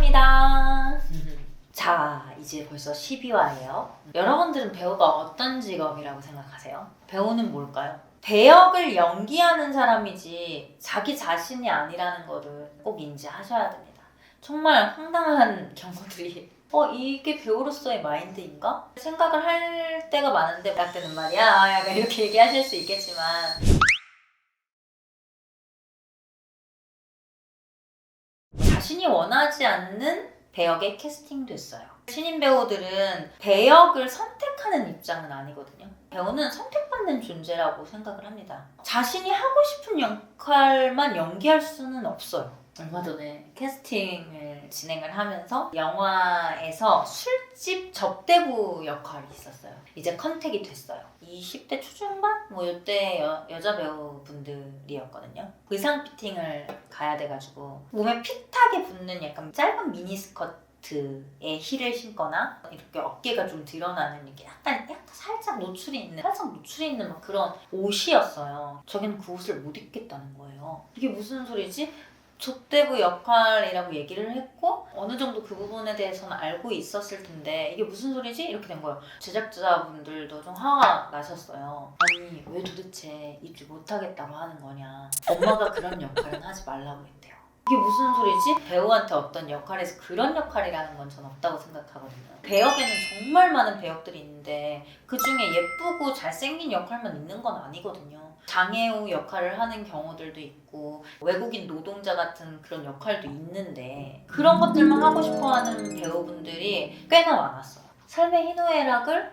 감사합니다. 자, 이제 벌써 12화예요. 여러분들은 배우가 어떤 직업이라고 생각하세요? 배우는 뭘까요? 배역을 연기하는 사람이지 자기 자신이 아니라는 거를 꼭 인지하셔야 됩니다. 정말 황당한 경우들이 어 이게 배우로서의 마인드인가? 생각을 할 때가 많은데 나 때는 말이야 약간 이렇게 얘기하실 수 있겠지만 자신이 원하지 않는 배역에 캐스팅됐어요. 신인 배우들은 배역을 선택하는 입장은 아니거든요. 배우는 선택받는 존재라고 생각을 합니다. 자신이 하고 싶은 역할만 연기할 수는 없어요. 얼마 전에 캐스팅을 진행을 하면서 영화에서 술집 접대부 역할이 있었어요. 이제 컨택이 됐어요. 20대 초중반? 뭐 이때 여, 여자 배우분들이었거든요. 의상 피팅을 가야 돼가지고 몸에 핏하게 붙는 약간 짧은 미니스커트 에 힐을 신거나 이렇게 어깨가 좀 드러나는 이렇게 약간 약간 살짝 노출이 있는 살짝 노출이 있는 막 그런 옷이었어요. 저기는 그 옷을 못 입겠다는 거예요. 이게 무슨 소리지? 족대부 역할이라고 얘기를 했고 어느 정도 그 부분에 대해서는 알고 있었을 텐데 이게 무슨 소리지? 이렇게 된 거예요. 제작자분들도 좀 화가 나셨어요. 아니 왜 도대체 입지 못하겠다고 하는 거냐. 엄마가 그런 역할은 하지 말라고 했대요. 이게 무슨 소리지? 배우한테 어떤 역할에서 그런 역할이라는 건 전 없다고 생각하거든요. 배역에는 정말 많은 배역들이 있는데 그 중에 예쁘고 잘생긴 역할만 있는 건 아니거든요. 장애우 역할을 하는 경우들도 있고 외국인 노동자 같은 그런 역할도 있는데 그런 것들만 하고 싶어하는 배우분들이 꽤나 많았어요. 삶의 희노애락을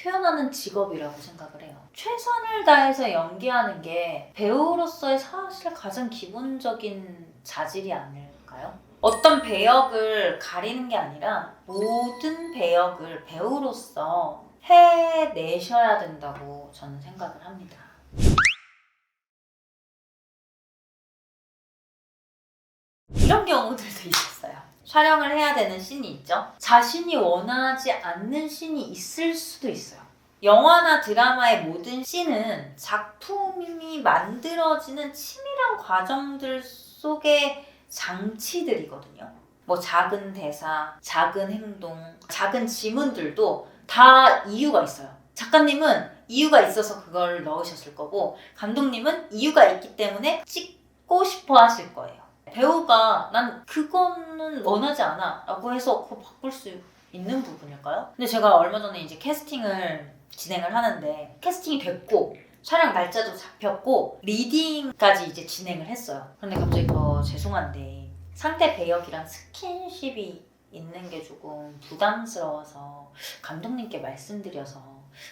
표현하는 직업이라고 생각을 해요. 최선을 다해서 연기하는 게 배우로서의 사실 가장 기본적인 자질이 아닐까요? 어떤 배역을 가리는 게 아니라 모든 배역을 배우로서 해내셔야 된다고 저는 생각을 합니다. 이런 경우들도 있었어요. 촬영을 해야 되는 씬이 있죠. 자신이 원하지 않는 씬이 있을 수도 있어요. 영화나 드라마의 모든 씬은 작품이 만들어지는 치밀한 과정들 속의 장치들이거든요. 뭐 작은 대사, 작은 행동, 작은 지문들도 다 이유가 있어요. 작가님은 이유가 있어서 그걸 넣으셨을 거고 감독님은 이유가 있기 때문에 찍고 싶어 하실 거예요. 배우가 난 그거는 원하지 않아 라고 해서 그거 바꿀 수 있는 부분일까요? 근데 제가 얼마 전에 이제 캐스팅을 진행을 하는데 캐스팅이 됐고 촬영 날짜도 잡혔고 리딩까지 이제 진행을 했어요. 근데 갑자기 더 죄송한데 상대 배역이랑 스킨십이 있는 게 조금 부담스러워서 감독님께 말씀드려서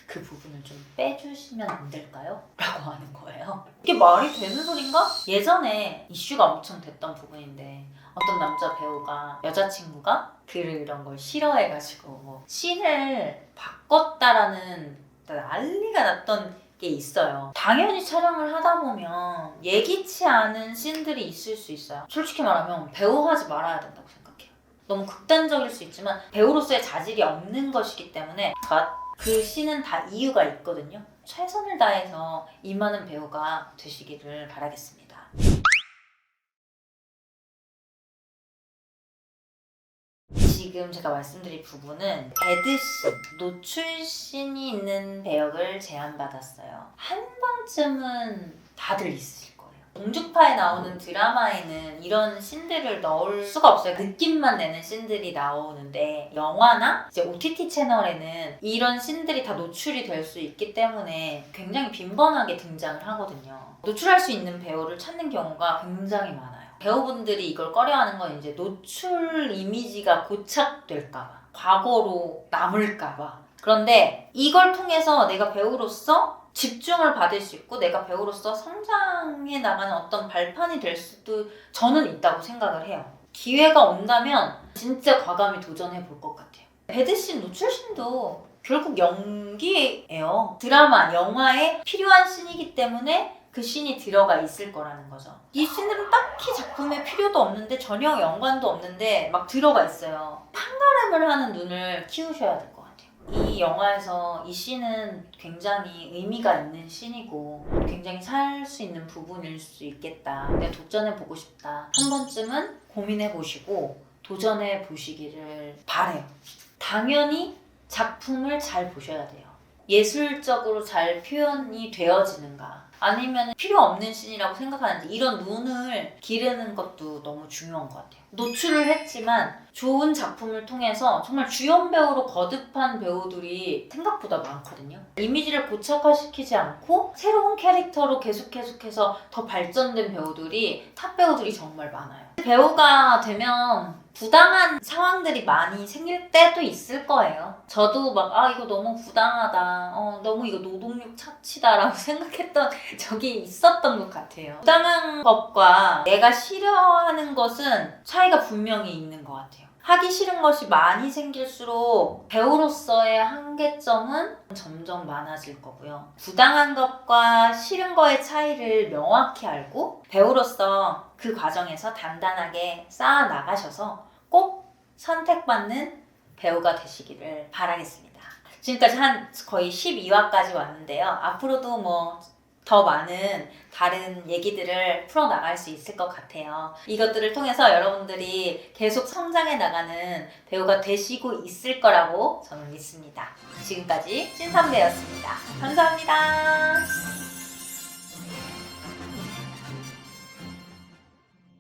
그 부분을 좀 빼주시면 안 될까요? 라고 하는 거예요. 이게 말이 되는 소린가? 예전에 이슈가 엄청 됐던 부분인데 어떤 남자 배우가 여자친구가 그런 걸 싫어해가지고 뭐 씬을 바꿨다라는 난리가 났던 게 있어요. 당연히 촬영을 하다 보면 예기치 않은 씬들이 있을 수 있어요. 솔직히 말하면 배우 하지 말아야 된다고 생각해요. 너무 극단적일 수 있지만 배우로서의 자질이 없는 것이기 때문에 그 씬은 다 이유가 있거든요. 최선을 다해서 임하는 배우가 되시기를 바라겠습니다. 지금 제가 말씀드릴 부분은 배드씬, 노출씬이 있는 배역을 제안받았어요. 한 번쯤은 다들 있으실 거예요. 공주파에 나오는 드라마에는 이런 씬들을 넣을 수가 없어요. 느낌만 내는 씬들이 나오는데 영화나 이제 OTT 채널에는 이런 씬들이 다 노출이 될 수 있기 때문에 굉장히 빈번하게 등장을 하거든요. 노출할 수 있는 배우를 찾는 경우가 굉장히 많아요. 배우분들이 이걸 꺼려하는 건 이제 노출 이미지가 고착될까봐, 과거로 남을까봐. 그런데 이걸 통해서 내가 배우로서 집중을 받을 수 있고 내가 배우로서 성장해 나가는 어떤 발판이 될 수도 저는 있다고 생각을 해요. 기회가 온다면 진짜 과감히 도전해 볼 것 같아요. 배드씬, 노출씬도 결국 연기예요. 드라마, 영화에 필요한 씬이기 때문에 그 씬이 들어가 있을 거라는 거죠. 이 씬들은 딱히 작품에 필요도 없는데 전혀 연관도 없는데 막 들어가 있어요. 판가름을 하는 눈을 키우셔야 될 것 같아요. 이 영화에서 이 씬은 굉장히 의미가 있는 씬이고 굉장히 살 수 있는 부분일 수 있겠다. 내가 도전해 보고 싶다. 한 번쯤은 고민해 보시고 도전해 보시기를 바래요. 당연히 작품을 잘 보셔야 돼요. 예술적으로 잘 표현이 되어지는가 아니면 필요 없는 씬이라고 생각하는데 이런 눈을 기르는 것도 너무 중요한 것 같아요. 노출을 했지만 좋은 작품을 통해서 정말 주연 배우로 거듭한 배우들이 생각보다 많거든요. 이미지를 고착화시키지 않고 새로운 캐릭터로 계속 계속해서 더 발전된 배우들이 탑 배우들이 정말 많아요. 배우가 되면 부당한 상황들이 많이 생길 때도 있을 거예요. 저도 막, 아, 이거 너무 부당하다. 어, 너무 이거 노동력 착취다라고 생각했던 적이 있었던 것 같아요. 부당한 것과 내가 싫어하는 것은 차이 가 분명히 있는 것 같아요. 하기 싫은 것이 많이 생길수록 배우로서의 한계점은 점점 많아질 거고요. 부당한 것과 싫은 거의 차이를 명확히 알고 배우로서 그 과정에서 단단하게 쌓아 나가셔서 꼭 선택받는 배우가 되시기를 바라겠습니다. 지금까지 한 거의 12화까지 왔는데요. 앞으로도 뭐 더 많은 다른 얘기들을 풀어나갈 수 있을 것 같아요. 이것들을 통해서 여러분들이 계속 성장해 나가는 배우가 되시고 있을 거라고 저는 믿습니다. 지금까지 찐선배였습니다. 감사합니다.